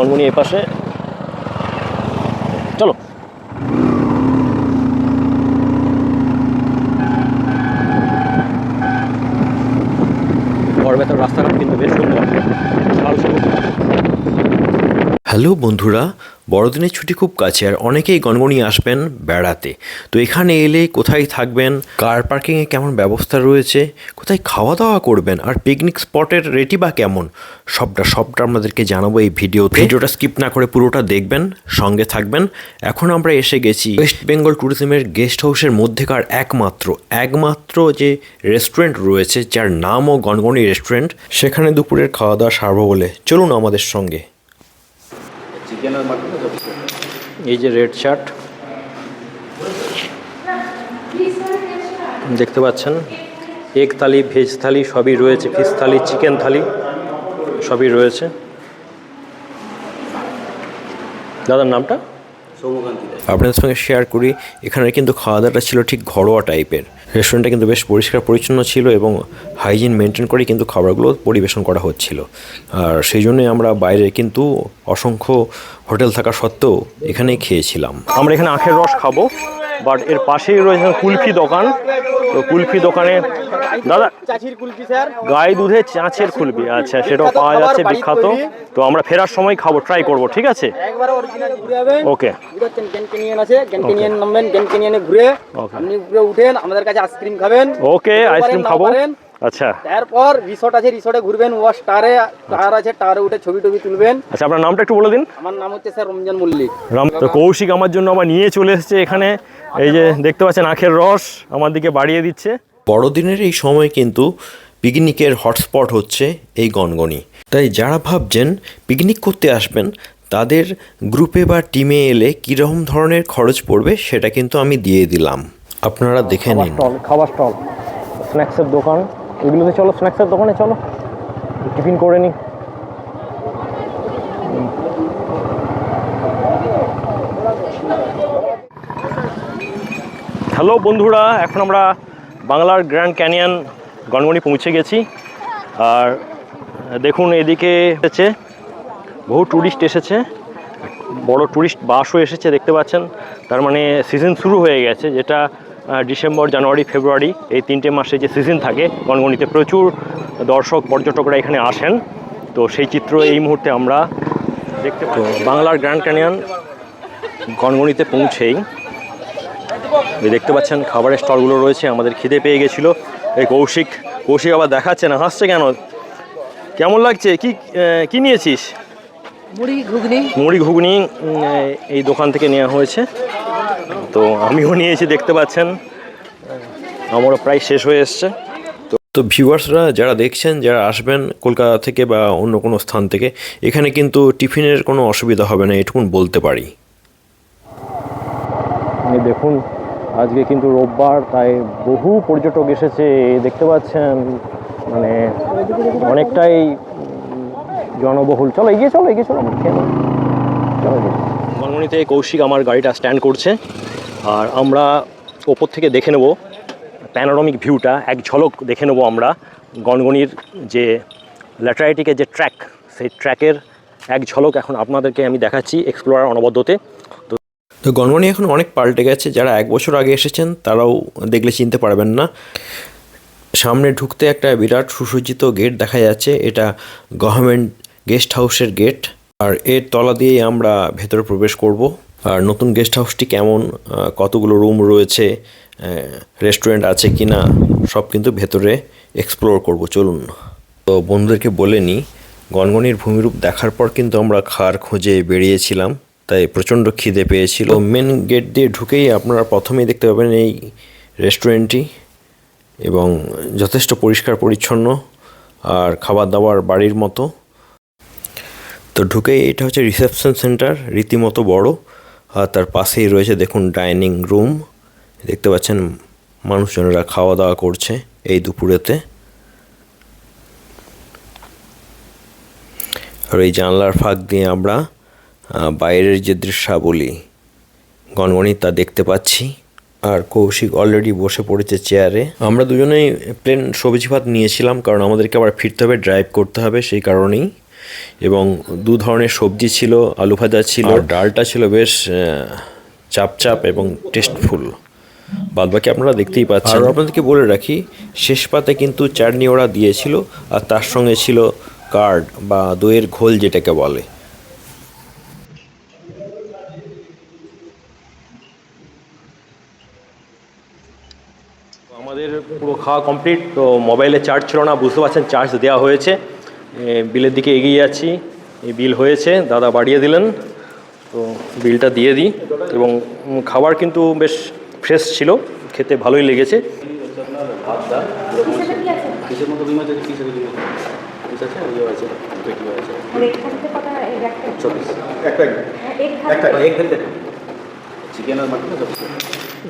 গনগনি এ পাশে। চলো। গড়বেতার রাস্তাঘাট কিন্তু বেশ সুন্দর লাল সবুজ হ্যালো বন্ধুরা, বড়দিনের ছুটি খুব কাছে আর অনেকেই গনগনি আসবেন বেড়াতে। তো এখানে এলে কোথায় থাকবেন, কার পার্কিংয়ে কেমন ব্যবস্থা রয়েছে, কোথায় খাওয়া দাওয়া করবেন, আর পিকনিক স্পটের রেটি বা কেমন, সবটা সবটা আপনাদেরকে জানাব এই ভিডিও ভিডিওটা স্কিপ না করে পুরোটা দেখবেন, সঙ্গে থাকবেন। এখন আমরা এসে গেছি ওয়েস্ট বেঙ্গল ট্যুরিজমের গেস্ট হাউসের মধ্যেকার একমাত্র একমাত্র যে রেস্টুরেন্ট রয়েছে, যার নামও গনগনি রেস্টুরেন্ট সেখানে দুপুরের খাওয়া দাওয়া সারবো বলে। চলুন আমাদের সঙ্গে। এই যে রেড শার্ট দেখতে পাচ্ছেন? এগ থালি ভেজ থালি সবই রয়েছে ফিশ থালি চিকেন থালি সবই রয়েছে। দাদার নামটা? আপনাদের সঙ্গে শেয়ার করি এখানে কিন্তু খাওয়া দাওয়াটা ছিল ঠিক ঘরোয়া টাইপের রেস্টুরেন্টটা কিন্তু বেশ পরিষ্কার, পরিচ্ছন্ন ছিল এবং হাইজিন মেনটেন করেই কিন্তু খাবারগুলো পরিবেশন করা হচ্ছিল। আর সেই জন্যই আমরা বাইরে কিন্তু অসংখ্য হোটেল থাকা সত্ত্বেও এখানেই খেয়েছিলাম। আমরা এখানে আখের রস খাব বাট এর পাশেই রয়েছে কুলফি দোকান। তো কুলফি দোকানে দাদা চাচির কুলফি স্যার। গায়ে দুধে চাঁচের কুলফি আচ্ছা সেটাও পাওয়া যাচ্ছে বিখ্যাত। তো আমরা ফেরার সময় খাব ট্রাই করব ঠিক আছে? একবার অরিজিনাল ঘুরে যাবেন ওকে ঘুরে আপনি উপরে উঠেন আমাদের কাছে আইসক্রিম খাবেন। ওকে আইসক্রিম খাব। আচ্ছা। তারপর রিসোর্ট আছে রিসোর্টে ঘুরবেন ওয়াশ টারে টায়ার আছে টায়ারে উঠে ছবি টবি তুলবেন। আচ্ছা আপনার নামটা একটু বলে দিন। আমার নাম হচ্ছে স্যার রমজান মল্লিক। রাম তো কৌশিক আমার জন্য আবার নিয়ে চলে এসেছে এখানে। এই যে দেখতে পাচ্ছেন আখের রস আমার দিকে বাড়িয়ে দিচ্ছে। বড়দিনের এই সময় কিন্তু পিকনিকের হটস্পট হচ্ছে এই গনগনি। তাই যারা ভাবছেন পিকনিক করতে আসবেন তাদের গ্রুপে বা টিমে এলে কীরকম ধরনের খরচ পড়বে সেটা কিন্তু আমি দিয়ে দিলাম। আপনারা দেখে নিন। স্টল খাবার স্টল। স্ন্যাক্সের দোকান। এগুলোতে চলো স্ন্যাক্সের দোকানে চলো। টিফিন করে নি হ্যালো বন্ধুরা এখন আমরা বাংলার গ্র্যান্ড ক্যানিয়ন গনগনি পৌঁছে গেছি। আর দেখুন এদিকে এসেছে, বহু ট্যুরিস্ট এসেছে, বড় ট্যুরিস্ট বাসও এসেছে দেখতে পাচ্ছেন। তার মানে সিজন শুরু হয়ে গেছে, যেটা ডিসেম্বর জানুয়ারি ফেব্রুয়ারি এই তিনটে মাসে যে সিজন থাকে গনগনিতে প্রচুর দর্শক, পর্যটকরা এখানে আসেন। তো সেই চিত্র এই মুহূর্তে আমরা দেখতে তো বাংলার গ্র্যান্ড ক্যানিয়ন গনগনিতে পৌঁছেই। দেখতে পাচ্ছেন খাবারের স্টলগুলো রয়েছে আমাদের খিদে পেয়ে গেছিল। এই কৌশিক কৌশিক আবার দেখাচ্ছে না হাসছে কেন? কেমন লাগছে? কি কি নিয়েছিস? মুড়ি ঘুগনি। মুড়ি ঘুগনি এই দোকান থেকে নেওয়া হয়েছে। তো আমিও নিয়েছি দেখতে পাচ্ছেন। আমারও প্রায় শেষ হয়ে এসছে। তো ভিউয়ার্সরা যারা দেখছেন যারা আসবেন কলকাতা থেকে বা অন্য কোনো স্থান থেকে এখানে কিন্তু টিফিনের কোনো অসুবিধা হবে না এটুকুন বলতে পারি। দেখুন আজকে কিন্তু রোববার, তাই বহু পর্যটক এসেছে দেখতে পাচ্ছেন মানে অনেকটাই জনবহুল। চলো এগিয়ে চলো এগিয়ে, চলো চলো মনমনিতে কৌশিক আমার গাড়িটা স্ট্যান্ড করছে, আর আমরা ওপর থেকে দেখে নেব প্যানোরামিক ভিউটা এক ঝলক দেখে নেব আমরা, গনগনির যে ল্যাটারাইটিকের যে ট্র্যাক সেই ট্র্যাকের এক ঝলক এখন আপনাদেরকে আমি দেখাচ্ছি এক্সপ্লোরার অনবদ্যতে। তো গনগনি এখন অনেক পাল্টে গেছে। যারা এক বছর আগে এসেছেন, তারাও দেখলে চিনতে পারবেন না। সামনে ঢুকতে একটা বিরাট সুসজ্জিত গেট দেখা যাচ্ছে। এটা গভর্নমেন্ট গেস্ট হাউসের গেট। আর এর তলা দিয়েই আমরা ভেতরে প্রবেশ করব। আর নতুন গেস্ট হাউসটি কেমন কতগুলো রুম রয়েছে রেস্টুরেন্ট আছে কি না সব কিন্তু ভেতরে এক্সপ্লোর করব। চলুন। তো বন্ধুদেরকে বলে নিই গনগনির ভূমিরূপ দেখার পর কিন্তু আমরা খাওয়ার খোঁজে বেরিয়েছিলাম। তাই প্রচণ্ড খিদে পেয়েছিল। মেন গেট দিয়ে ঢুকেই আপনারা প্রথমেই দেখতে পাবেন এই রেস্টুরেন্টটি এবং যথেষ্ট পরিষ্কার পরিচ্ছন্ন আর খাবার দাবার বাড়ির মতো। তো ঢুকেই এটা হচ্ছে রিসেপশন সেন্টার রীতিমতো বড়। আর তার পাশেই রয়েছে দেখুন ডাইনিং রুম দেখতে পাচ্ছেন মানুষজনেরা খাওয়া দাওয়া করছে এই দুপুরেতে। আর এই জানলার ফাঁক দিয়ে আমরা বাইরের যে দৃশ্যাবলী গনগনি তা দেখতে পাচ্ছি। আর কৌশিক অলরেডি বসে পড়েছে চেয়ারে আমরা দুজনেই প্লেন সবজি ভাত নিয়েছিলাম কারণ আমাদেরকে আবার ফিরতে হবে ড্রাইভ করতে হবে সেই কারণেই। এবং দু ধরনের সবজি ছিল আলু ভাজা ছিল ডালটা ছিল বেশ চাপ চাপ এবং টেস্টফুল বাদবাকি আপনারা দেখতেই পাচ্ছেন। আর আপনাদেরকে বলে রাখি শেষ পাতে কিন্তু চাটনি ওরা দিয়েছিল আর তার সঙ্গে ছিল কার্ড বা দইয়ের ঘোল যেটাকে বলে। আমাদের পুরো খাওয়া কমপ্লিট তো মোবাইলে চার্জ ছিল না, বুঝতে পারছেন চার্জ দেওয়া হয়েছে। বিলের দিকে এগিয়ে যাচ্ছি। এই বিল হয়েছে, দাদা বাড়িয়ে দিলেন। তো বিলটা দিয়ে দিই। এবং খাবার কিন্তু বেশ ফ্রেশ ছিল, খেতে ভালোই লেগেছে।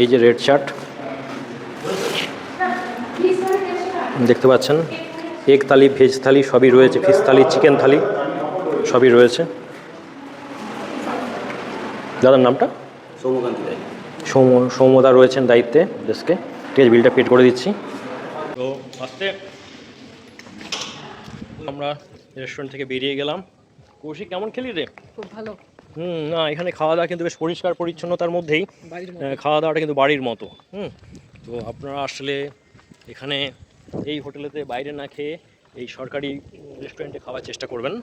এই যে রেড শার্ট দেখতে পাচ্ছেন এগ থালি ভেজ থালি সবই রয়েছে ফিশ থালি চিকেন থালি সবই রয়েছে। দাদার নামটা? সৌম সৌমদা রয়েছেন দায়িত্বে দেশকে ঠিক আছে বিলটা পেড করে দিচ্ছি। তো আস্তে আমরা রেস্টুরেন্ট থেকে বেরিয়ে গেলাম। কৌশিক কেমন খেলি রে? খুব ভালো। হুম না এখানে খাওয়া দাওয়া কিন্তু বেশ পরিষ্কার পরিচ্ছন্নতার মধ্যেই খাওয়া দাওয়াটা কিন্তু বাড়ির মতো। হুম তো আপনারা আসলে এখানে এই হোটেলেতে বাইরে না খেয়ে এই সরকারি রেস্টুরেন্টে খাওয়ার চেষ্টা করবেন।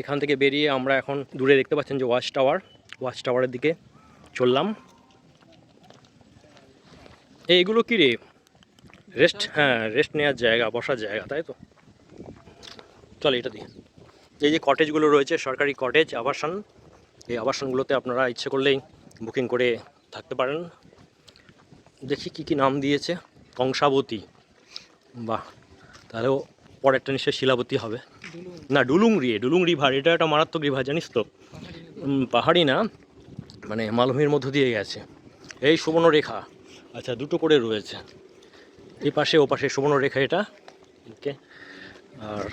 এখান থেকে বেরিয়ে আমরা এখন দূরে দেখতে পাচ্ছেন যে ওয়াচ টাওয়ার, ওয়াচ টাওয়ারের দিকে চললাম। এইগুলো কি রে? রেস্ট হ্যাঁ রেস্ট নেওয়ার জায়গা, বসার জায়গা, তাই তো? চল এটা দিয়ে। এই যে কটেজগুলো রয়েছে, সরকারি কটেজ আবাসন, এই আবাসনগুলোতে আপনারা ইচ্ছে করলেই বুকিং করে থাকতে পারেন। দেখি কি কি নাম দিয়েছে। কংসাবতী। বাহ, তাহলেও পরেরটা নিশ্চয়ই শিলাবতী হবে। না, ডুলুংরি, ডুলুং রিভার, এটা একটা মারাত্মক রিভার, জানিস তো? পাহাড়ি না? মানে মালভূমির মধ্য দিয়ে গেছে। এই সুবর্ণরেখা। আচ্ছা দুটো করে রয়েছে। এই পাশে, ও পাশে সুবর্ণরেখা এটা। ওকে। আর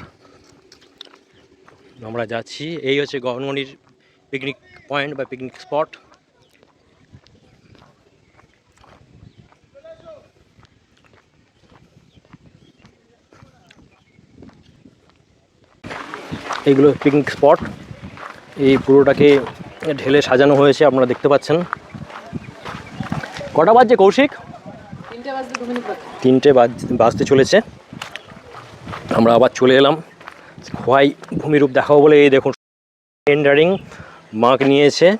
আমরা যাচ্ছি, এই হচ্ছে গহনমণির পিকনিক পয়েন্ট বা পিকনিক স্পট এইগুলো পিকনিক স্পট এই পুরোটাকে ঢেলে সাজানো হয়েছে আপনারা দেখতে পাচ্ছেন। কটা বাজছে কৌশিক? তিনটে বাজতে বাজ- বাজতে চলেছে। আমরা আবার চলে এলাম। খোয়াই ভূমিরূপ দেখাবো বলে এই দেখুন টেন্ডারিং মার্ক নিয়েছে।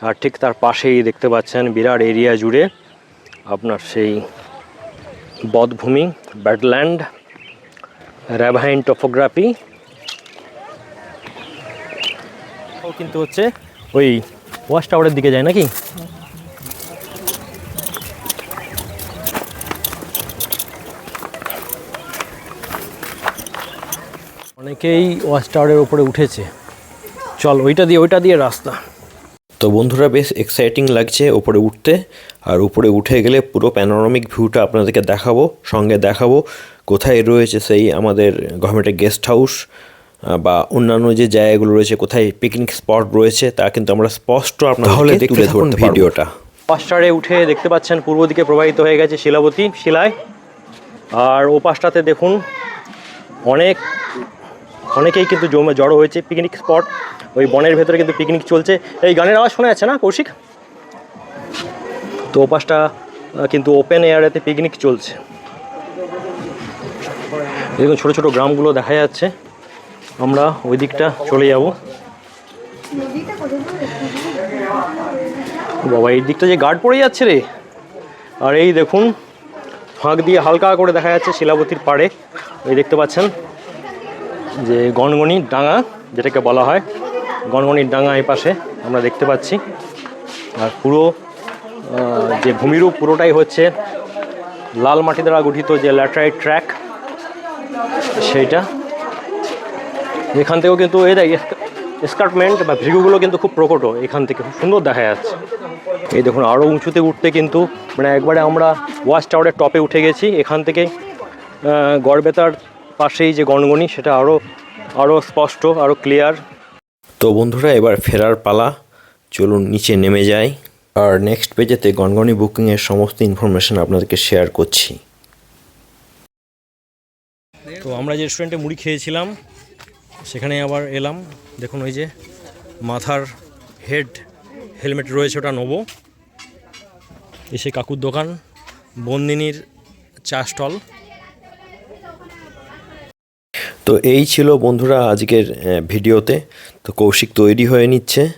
আর ঠিক তার পাশেই দেখতে পাচ্ছেন বিরাট এরিয়া জুড়ে আপনার সেই বদভূমি ব্যাডল্যান্ড র্যাভাইন টপোগ্রাফি ও কিন্তু হচ্ছে ওই ওয়াচ টাওয়ারের দিকে যায় নাকি? অনেকেই ওয়াচ টাওয়ারের উপরে উঠেছে। চল, ওইটা দিয়ে ওইটা দিয়ে রাস্তা। তো বন্ধুরা, বেশ এক্সাইটিং লাগছে ওপরে উঠতে। আর উপরে উঠে গেলে পুরো প্যানোরামিক ভিউটা আপনাদেরকে দেখাবো, সঙ্গে দেখাবো। কোথায় রয়েছে সেই আমাদের গভর্নমেন্টের গেস্ট হাউস বা অন্যান্য যে জায়গাগুলো রয়েছে কোথায় পিকনিক স্পট রয়েছে তা কিন্তু আমরা স্পষ্ট আপনাদের তুলে ধরতে ভিডিওটা। পাঁচটারে উঠে দেখতে পাচ্ছেন পূর্ব দিকে প্রবাহিত হয়ে গেছে শিলাবতী শিলায়। আর ও পাশটাতে দেখুন অনেক অনেকেই কিন্তু জমে জড়ো হয়েছে পিকনিক স্পট ওই বনের ভেতরে কিন্তু পিকনিক চলছে। এই গানের আওয়াজ শোনা যাচ্ছে না কৌশিক? তো ওপাশটা কিন্তু ওপেন এয়ারেতে পিকনিক চলছে। দেখুন ছোটো ছোটো গ্রামগুলো দেখা যাচ্ছে। আমরা ওই দিকটা চলে যাব। বাবা, এই দিকটা যে গার্ড পড়ে যাচ্ছে রে। আর এই দেখুন, ফাঁক দিয়ে হালকা করে দেখা যাচ্ছে শিলাবতীর পাড়ে। এই দেখতে পাচ্ছেন যে গনগনির ডাঙা, যেটাকে বলা হয়। গনগনির ডাঙা এই পাশে আমরা দেখতে পাচ্ছি। আর পুরো যে ভূমিরূপ পুরোটাই হচ্ছে লাল মাটি দ্বারা গঠিত যে ল্যাটারাইট ট্র্যাক, সেইটা এখান থেকেও কিন্তু এই দেখ এসকার্টমেন্ট বা ভিগুগুলো কিন্তু খুব প্রকট এখান থেকে খুব সুন্দর দেখা যাচ্ছে। এই দেখুন আরও উঁচুতে উঠতে কিন্তু মানে একবারে আমরা ওয়াচ টাওয়ারের টপে উঠে গেছি। এখান থেকে গড়বেতার পাশেই যে গনগনি সেটা আরও আরও স্পষ্ট আরও ক্লিয়ার তো বন্ধুরা এবার ফেরার পালা। চলুন নিচে নেমে যাই। আর নেক্সট পেজেতে গনগনি বুকিংয়ের সমস্ত ইনফরমেশন আপনাদেরকে শেয়ার করছি। তো আমরা যে রেস্টুরেন্টে মুড়ি খেয়েছিলাম সেখানে আবার এলাম। দেখুন ওই যে মাথার হেড, হেলমেট রয়েছে, ওটা নেব। এসে কাকুর দোকান, বন্দিনীর চা স্টল। তো এই ছিল বন্ধুরা আজকের ভিডিওতে। তো কৌশিক তৈরি হয়ে নিচ্ছে।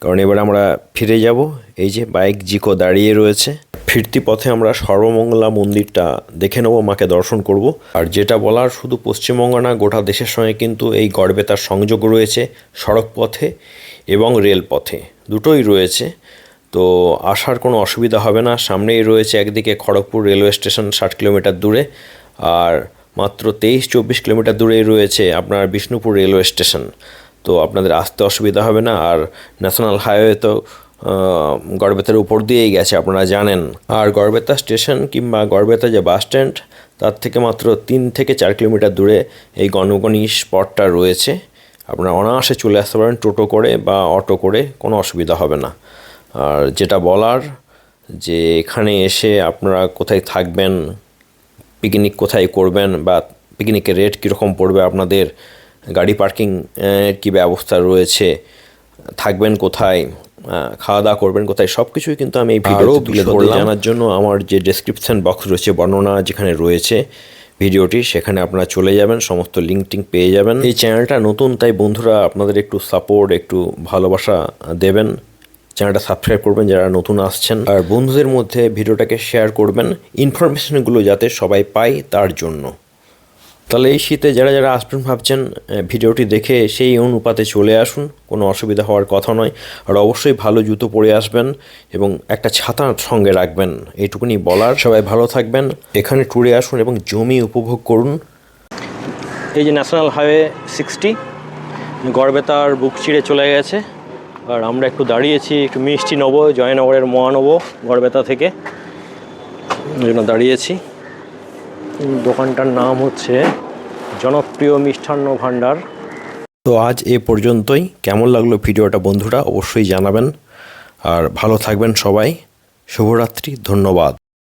কারণ এবার আমরা ফিরে যাব। এই যে বাইক জিকো দাঁড়িয়ে রয়েছে। ফিরতি পথে আমরা সর্বমঙ্গলা মন্দিরটা দেখে নেব, মাকে দর্শন করব। আর যেটা বলার শুধু পশ্চিমবঙ্গ না, গোটা দেশের সঙ্গে কিন্তু এই গড়বেতার সংযোগ রয়েছে সড়ক পথে এবং রেলপথে দুটোই রয়েছে। তো আসার কোনো অসুবিধা হবে না। সামনেই রয়েছে একদিকে খড়গপুর রেলওয়ে স্টেশন ষাট কিলোমিটার দূরে আর মাত্র তেইশ চব্বিশ কিলোমিটার দূরেই রয়েছে আপনার বিষ্ণুপুর রেলওয়ে স্টেশন। তো আপনাদের আসতে অসুবিধা হবে না। আর ন্যাশনাল হাইওয়ে তো গড়বেতার উপর দিয়েই গেছে, আপনারা জানেন। আর গড়বেতা স্টেশন কিংবা গড়বেতা যে বাস স্ট্যান্ড, তার থেকে মাত্র তিন থেকে চার কিলোমিটার দূরে এই গণগণি স্পটটা রয়েছে। আপনারা অনায়াসে চলে আসতে পারেন টোটো করে বা অটো করে, কোনো অসুবিধা হবে না। আর যেটা বলার, যে এখানে এসে আপনারা কোথায় থাকবেন, পিকনিক কোথায় করবেন বা পিকনিকের রেট কীরকম পড়বে, আপনাদের গাড়ি পার্কিং কি ব্যবস্থা রয়েছে, থাকবেন কোথায় খাওয়া দাওয়া করবেন কোথায় সব কিছুই কিন্তু আমি এই ভিডিওতে তুলে ধরলাম। জানার জন্য আমার যে ডেসক্রিপশন বক্স রয়েছে বর্ণনা যেখানে রয়েছে ভিডিওটি সেখানে আপনারা চলে যাবেন সমস্ত লিঙ্ক টিঙ্ক পেয়ে যাবেন। এই চ্যানেলটা নতুন তাই বন্ধুরা আপনাদের একটু সাপোর্ট একটু ভালোবাসা দেবেন। চ্যানেলটা সাবস্ক্রাইব করবেন যারা নতুন আসছেন। আর বন্ধুদের মধ্যে ভিডিওটাকে শেয়ার করবেন। ইনফরমেশনগুলো যাতে সবাই পায় তার জন্য। তাহলে এই শীতে যারা যারা আসবেন ভাবছেন ভিডিওটি দেখে সেই অনুপাতে চলে আসুন, কোনো অসুবিধা হওয়ার কথা নয়। আর অবশ্যই ভালো জুতো পরে আসবেন এবং একটা ছাতা সঙ্গে রাখবেন, এইটুকুনি বলার। সবাই ভালো থাকবেন, এখানে ট্যুরে আসুন এবং জমি উপভোগ করুন। এই যে ন্যাশনাল হাইওয়ে সিক্সটি, গড়বেতার বুক চিড়ে চলে গেছে। আর আমরা একটু দাঁড়িয়েছি, একটু মিষ্টি নেব, জয়নগরের মোয়া নেব গড়বেতা থেকে। দাঁড়িয়েছি। দোকানটার নাম হচ্ছে জনপ্রিয় মিষ্টান্ন ভাণ্ডার। তো আজ এ পর্যন্তই। কেমন লাগল ভিডিওটা বন্ধুরা অবশ্যই জানাবেন। আর ভালো থাকবেন সবাই। শুভরাত্রি, ধন্যবাদ।